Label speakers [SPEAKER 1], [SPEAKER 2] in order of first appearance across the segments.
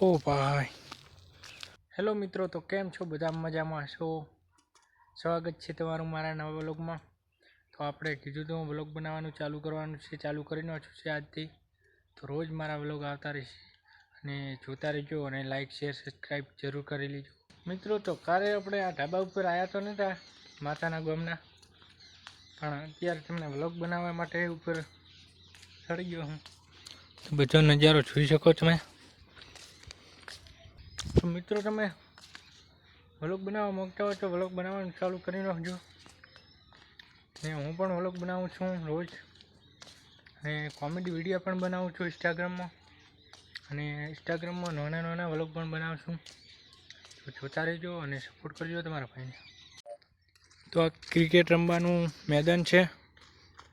[SPEAKER 1] ઓ ભાઈ. હેલો મિત્રો, તો કેમ છો? બધા મજામાં છો? સ્વાગત છે તમારું મારા નવા વ્લોગમાં. તો આપણે કીધું તો વ્લોગ બનાવવાનું ચાલુ કરવાનું છે, ચાલુ કરી નાખ્યું છે આજથી. તો રોજ મારા વ્લોગ આવતા રહેશે. અને જોતા રહેજો અને લાઇક શેર, સબસ્ક્રાઈબ જરૂર કરી લેજો. મિત્રો, તો કાલે આપણે આ ઢાબા ઉપર આવ્યા તો નહોતા માતાના ગામના. પણ અત્યારે તમને વ્લોગ બનાવવા માટે ઉપર ચડી ગયો હું. બધો નજારો જોઈ શકો તમે. તો મિત્રો તમે વ્લોગ બનાવવા માગતા હોય તો વ્લોગ બનાવવાનું ચાલુ કરી નાખજો. ને હું પણ વ્લોગ બનાવું છું રોજ. અને કોમેડી વીડિયો પણ બનાવું છું ઇન્સ્ટાગ્રામમાં અને ઇન્સ્ટાગ્રામમાં નાના નાના વ્લોગ પણ બનાવું છું. તો જોતા રહેજો અને સપોર્ટ કરજો તમારા ભાઈને. તો આ ક્રિકેટ રમવાનું મેદાન છે.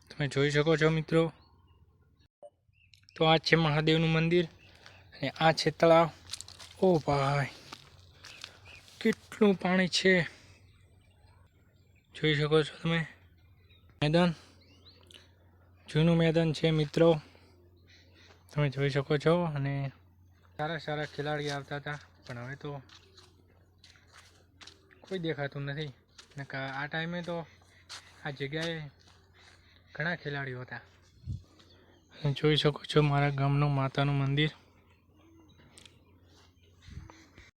[SPEAKER 1] તમે જોઈ શકો છો મિત્રો. તો આ છે મહાદેવનું મંદિર. અને આ છે તળાવ. ઓ ભાઈ, કેટલું પાણી છે? જોઈ શકો છો તમે? મેદાન, જૂનું મેદાન છે મિત્રો. તમે જોઈ શકો છો અને સારા સારા ખેલાડી આવતા હતા, પણ હવે તો કોઈ દેખાતું નથી. ને આ ટાઈમે તો આ જગ્યાએ ઘણા ખેલાડીઓ હતા. અને જોઈ શકો છો મારા ગામનું માતાનું મંદિર.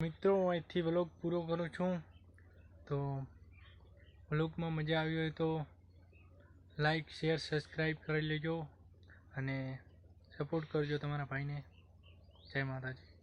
[SPEAKER 1] મિત્રો, હું અહીંથી વ્લોગ પૂરો કરું છું. તો વ્લોગમાં મજા આવી હોય તો લાઈક, શેર, સબસ્ક્રાઈબ કરી લેજો અને સપોર્ટ કરજો તમારા ભાઈને. જય માતાજી.